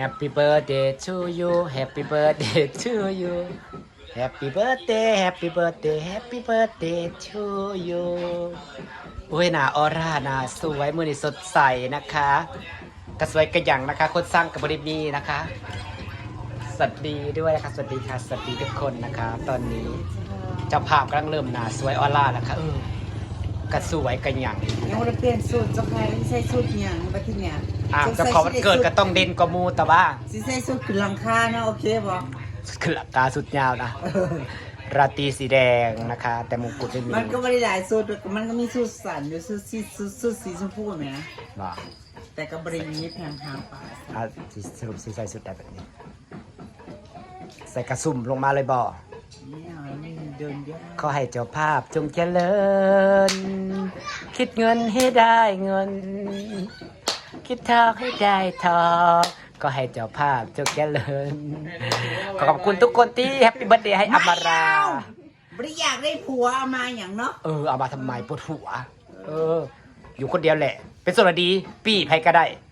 Happy birthday to you Happy birthday to you Happy birthday Happy birthday Happy birthday to you อุ้ยหนาออร่าหนาสวยมือนี่สดใสนะคะกระสวยกระหยังนะคะคนสร้างกับบริมีนะคะ สวัสดีด้วยนะคะสวัสดีค่ะสวัสดีทุกคนนะคะ ตอนนี้เจ้าภาพกำลังเริ่มหนาสวยออร่าแล้วค่ะเออ กระสวยกระหยังยังไม่ได้เปลี่ยนสูตรเจ้าใครใส่สูตรหยังไปที่เนี่ยอะเจ้าของวันเกิดก็ต้องเด่นกว่าหมูแต่ว่าสิใส่สูตรขึ้นหลังคาเนาะโอเคบ่คือหลักกาสุดยาวนะราตรีสีแดงนะคะ แต่มงกุฎไม่มีมันก็ไม่ได้หลายสูตรมันก็มีสูตรสันอยู่สูตรสีสูตรสูตรสีชมพูไหมนะว่าแต่ก็บริมีแพงทางป่าอะสิสรุปสีใส่สุดได้แบบนี้ ใส่กระสุ่มลงมาเลยบ่ไม่เอาไม่เดินยากขอให้เจ้าภาพจงเจริญ คิดเงินให้ได้เงิน คิดทองให้ได้ทองก็ให้เจ้าภาพจงเจริญ ขอบคุณทุกคนที่แฮปปี้เบิร์ดเดย์ให้อมรา บริอยากได้ผัวเอามาอย่างเนาะเออเอามาทำไมปวดหัว เออ อยู่คนเดียวแหละ เป็นส่วนดี ปีใครก็ได้ใช่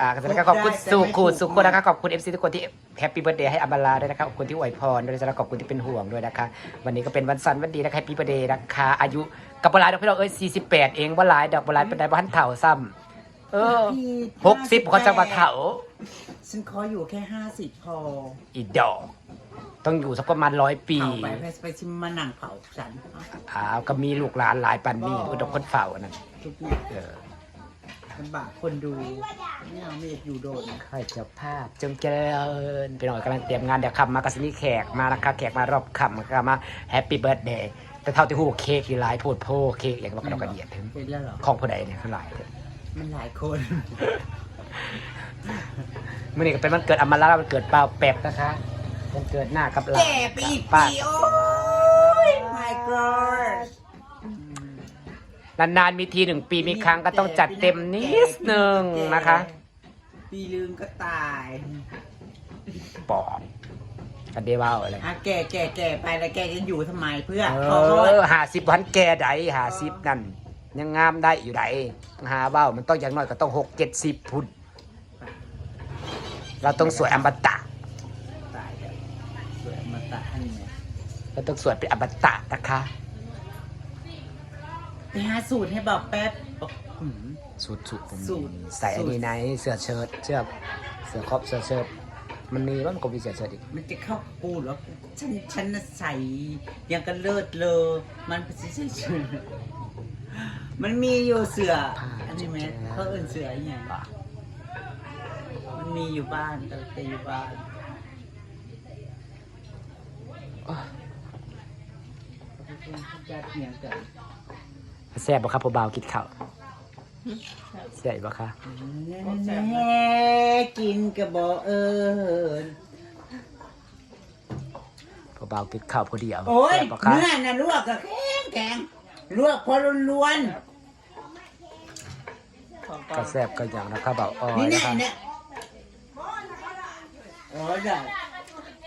อ่าก็แล้วก็ขอบคุณสุขูสุขนะครับขอบคุณเอฟซีทุกคนที่แฮปปี้เบิร์ดเดย์ให้อมราด้วยนะครับขอบคุณที่อวยพรด้วยแล้วขอบคุณที่เป็นห่วงด้วยนะคะ วันนี้ก็เป็นวันสันวันดีนะคะแฮปปี้เบิร์ดเดย์นะคะอายุกับปลายดอกพี่น้องเอ้ย48 เองว่าหลายดอกปลายเป็นได้บ้านเถ่าซ้ำเออพี่หกสิบเขาจะมาเถ่าฉันขออยู่แค่ห้าสิบพออีดอกต้องอยู่สักประมาณร้อยปีเผาไปไปไปชิมมานั่งเผาฉันอ่าก็มีลูกหลานหลายปันนี่อุดมคนเฝ้าอันนั้นทุกอย่างเออ ลำบากคนดูไม่เอาไม่อยากอยู่โดนค่อยเจ้าภาพจงเจริญไปหน่อยกำลังเตรียมงานเดี๋ยวคำมากระสนีแขกมานะคะแขกมารอบคำมามาแฮปปี้เบิร์ดเดย์แต่เท่าที่หูเค้กที่หลายโพดโพเค้กอย่างว่ากระดอกกระเดียดถึงเห็นแล้วเหรอของผู้ใดเนี่ยข้างหลายเถอะมันหลายคนเมื่อนี้ก็เป็นวันเกิดอมราวันเกิดเปล่าแป๊บนะคะวันเกิดหน้ากับหลานแก่ไปอีกป้าปีโอ้ นานๆมีทีหนึ่งปีมีครั้งก็ต้องจัดเต็มนิดนึงนะคะ ปีลืมก็ตายปอบกันเดว่าวอะไรอะแก่แก่แก่ไปแล้วแกจะอยู่ทำไมเพื่อเอขอโทษอหาสิบวันแก่ใดหาสิบนั่น ยังงามได้อยู่ใดหาเบ้ามันต้องอย่างน้อยก็ต้องหกเจ็ดสิบพุ่นเราต้องสวยอมตะ ตายแล้วสวยมาตะอันนี้ เราต้องสวยเป็นอมตะนะคะ ไปหาสูตรให้บอกแป๊บบอกหืม สูตรสูตรผมสูตร ใส่อันนี้ไหนเสื้อเชิ้ตเสื้อเสื้อครอบเสื้อเชิ้ตมันมีว่ามันก็มีเสื้อเชิ้ตอีกมันจะเข้ากูเหรอฉันฉันน่ะใส่ยังกันเลิศเลอมันเป็นสิเฉยๆมันมีอยู่เสืออันนี้ไหมเขาเอื่นเสืออหย่างป่ะมันมีอยู่บ้านแต่แต่อยู่บ้านจะเถียงกัน แซ่บบ่ครับผู้บ่าวกินข้าวแซ่บบ่คะแน่กินกระบอกเอิญผู้บ่าวกินข้าวผู้เดียวโอ้ยแซ่บบ่คะเนื้อน่ะลวกกับแข็งแข็งลวกพอล้วนก็แซ่บก็อย่างนะครับบ่าวอ้อๆยนี่นะแน่ครับเนี่ยโอ้ยได้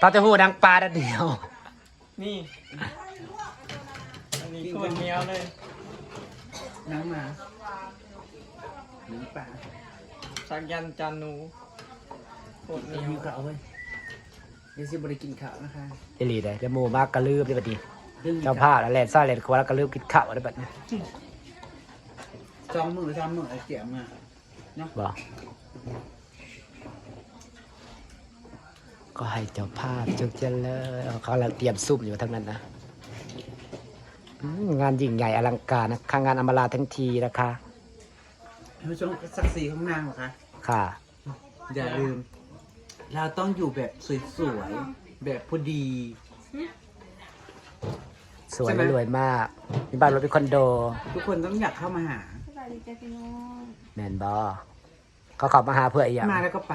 ตอนจะหูดังปลาดังเดียว นี่ อันนี้โคตรเหนียวเลย น้ำมาหรือเปล่าสักยันต์จันนูโคตรเหนีเดี๋ยยววหิวข้าวเว้ยเดี๋ยวสิบริกินข้าวนะคะเจลีเลยเดี๋ยวหมูมากกระลืบได้บัดนี้เจ้าผ้าแล้วแลนซ่าแลนครัวแล้วกระลืบกินข้าวได้บัดนี้สองมือสามมือไอ้เสียมาบ่ก็ให้เจ้าภาพจงเจริญเขากำลังเตรียมซุ่มอยู่ทั้งนั้นนะอืม งานยิ่งใหญ่อลังการนะข้างงานอมราทั้งทีนะคะ ท่านผู้ชมศักดิ์ศรีของนางเหรอคะ ค่ะ อย่าลืม เราต้องอยู่แบบสวยๆ แบบพอดี สวยใช่ไหม และรวยมากมีบ้านรถมีคอนโด ทุกคนต้องอยากเข้ามาหาแมนบอเขาเขับมาหาเพื่ออีกอย่างมาแล้วก็ไป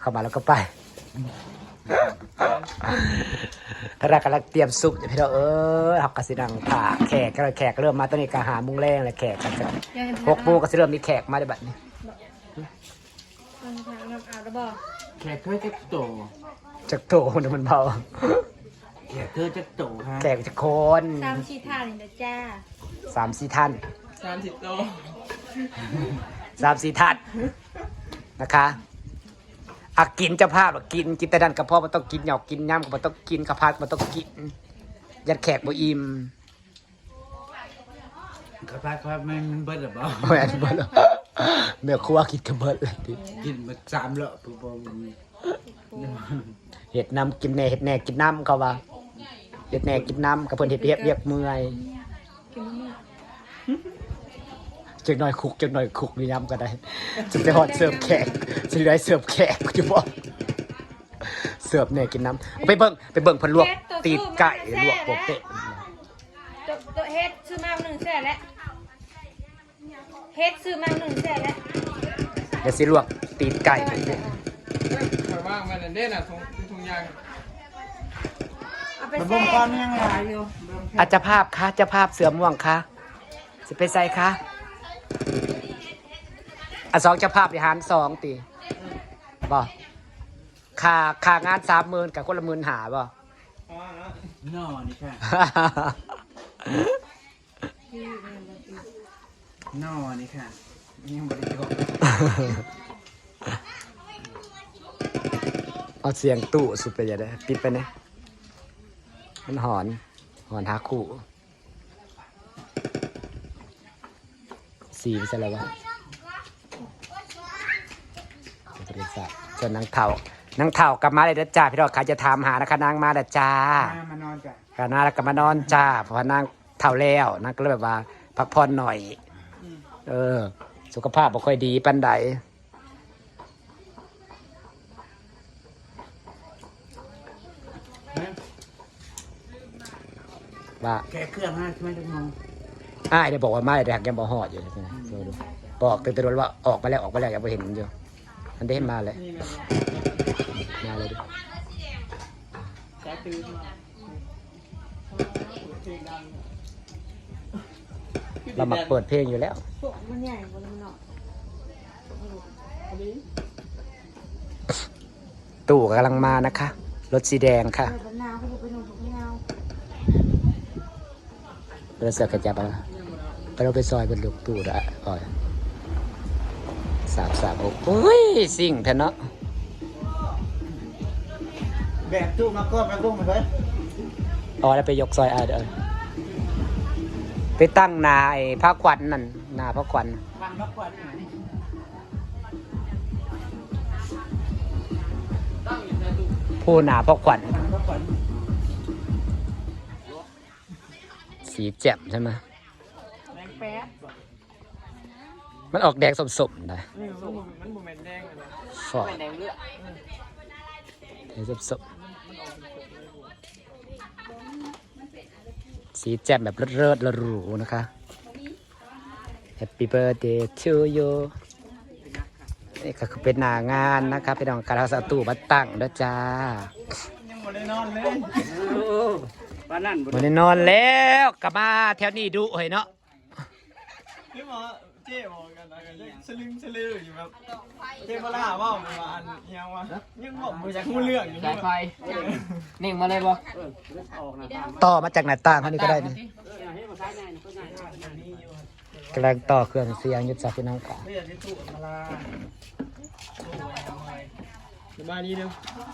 เข้ามาแล้วก็ไป ถ้าเรากำลังเตรียมซุปเดี๋ยวพี่เราเออหักกระสิดังผ่าแขกก็เลยแขกเริ่มมาตอนนี้ก็หามุ้งแรงเลยแขกก็จะหกโมงก็จะเริ่มมีแขกมาในบัดนี้มันทางน้ำอาบแล้วบอกแขกเธอจะโตจากโตมันมันเบาแขกเธอจะโตฮะแขกจะโคนตามชีท่านี่นะจ้าสามสี่ท่านสามสิบโลสามสี่ท่านนะคะ อะกินเจะภาพอะกินกินแต่ดันกระเพาะมันต้องกินหยอกกินย่ำก็มันต้องกินกระพัดมันต้องกิน ยัดแขกบ่อิ่มกระพักครับมันเบิดหรือเปล่าโอ้ยอันนี้เบิดแล้วเมื่อครัวกินกระเบิดเลยดิกินมาสามเลาะปุ๊บปุ๊บเห็ดน้ำกินแหน่เห็ดแหน่กินน้ำเขาว่าเห็ดแหน่กินน้ำกับเพิ่นเห็ดเรียบเรียบเมื่อยกินมื้อ จักหน่อยคุกจักหน่อยคุกนี่ย้ำก็ได้จะไปหอดเสิร์ฟแขกจะได้เสิร์ฟแขกกูจะบอกเสิร์ฟแหน่กินน้ำเอาไปเบิ่งไปเบิ่งเพิ่นลวกตีนไก่ลวกโปะเตะตัวตัวเฮ็ดซื้อมาหนึ่งแสนแล้วเฮ็ดซื้อมาหนึ่งแสนแล้วเดี๋ยวสิลวกตีนไก่คอยว่างมันนั่นเด่นอะทงทงยางเอาไปมันแซ่บ่มก้อนยังหลายอยู่อาจจะภาพคะเจะภาพเสือม่วงคะสิไปใส่คะ อะสองเจะภาพบริหารสองตีบ่ค่าค่างานสามหมื่นกับคนละหมื่นหาบ่ นอนี่ค่ะนอนี่ค่ะยังบริจาคเอาเสียงตู้สุดไปอย่าได้ปิดไปนะมันหอนหอนหาคู่สีไปซะแล้ววะ บริษัทส่วนนางเถานางเถากลับมาเลยนะจ้าพี่ดอกขาจะถามหานะคะนางมาแล้วจ้า มามานอนจ้ะกานางแล้วก็มานอนจ้าเพราะว่านางเท่าแล้วนางก็เลยแบบว่าพักผ่อนหน่อย เออ สุขภาพบ่ค่อยดีปันใดว่าแกเครื่องห้าใช่ไหมทุกมองอ้ายได้บอกว่าไม่แดกยังบ่หอดอยู่ใช่ไหมดูดูบอกตื่นตื่นว่าออกมาแล้วออกมาแล้วยังบ่เห็นอยู่มันได้ เห็นมาเลยมาเลยดิสายตื่นมาเลงดังเรามาเปิดเพลงอยู่แล้วมันใหญ่กว่ามันหน่อยอันนี้ตู่กำลังมานะคะ รถสีแดงค่ะเปิดนาเขาจะไปนอนกับนาวเรือเสือกระจับอะไรไปเราไปซอยบนลูกตู่ละอ่อย สามสามหกโอ้ยสิ่งแท้เนาะแบบตู้มาก้อนมากุ้งมาเพิ่นอ๋อแล้วไปยกซอยอะเด้อไปตั้งนาไอ้พระควันนั่นนาพระควันฟังนักกว่านี่นี่ผู้นาพระควันนักกว่าสีแจ่มใช่ไหมแดงแป๊บ มันออกแดงสมๆนะนี่มันบ่มันบ่แม่นแดงเลยนะฟอดแดงเลือดแดงสมๆสีแจ่มแบบเลิศๆละหรูนะคะ Happy birthday to you นี่ก็คือเป็นหนางานนะครับพี่น้องการเอาสตูมาตั้งด้วยจ้ายังบ่ได้นอนเลยบ้านนั่นบ่วันนี้นอนแล้วกลับมาแถวนี้ดูเฮ้ยเนาะนี่หม อเจ๊บอกกันนะกันสลึงสลืออยู่แบบเจ๊บ่ล่าว่ามันว่าอันยังวะยังบอกบ่อยากรู้เรื่องอยู่สายไฟนิ่งมาเลยบ่ต่อมาจากหน้าต่างเขานี่ก็ได้นะกำลังต่อเครื่องเสียงยุดจากพี่น้องค่ะเรียกที่ตู้มาลาสบายดีเด้อ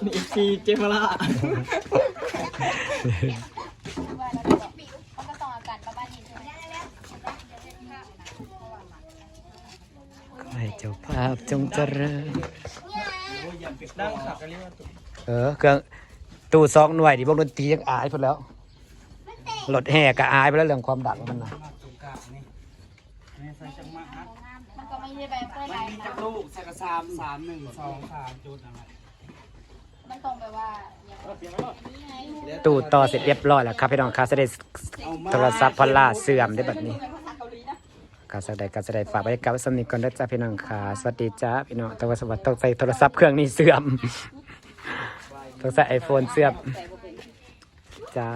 นี่ FC เจ๊บ่ล่า ขอให้ เจ้าภาพจงเจริญดังขับกันเรียกว่าตู้เออเครื่องตู้สองหน่วยดิวงดนตรียังอายพอแล้วรถแห่ก็อายไปแล้วเรื่องความดังมันนะมันก็ไม่ได้แบบเพื่ออะไรนะ ลูกสักสามสามหนึ่งสองสามจุดอะไรมันตรงไปว่าตู้ต่อเสร็จเรียบร้อยแล้วครับพี่น้องครับจะได้โทรศัพท์พอลล่าเสื่อมได้แบบนี้ การแสดงการแสดงฝากไว้กับสมนิกก่อนนะจ้าพี่น้องค่ะสวัสดีจ้าพี่น้องแต่ว่าสวัสดีต้องใส่โทรศัพท์เครื่องนี้เสื่อมต้องใส่ไอโฟนเสื่อมจ้า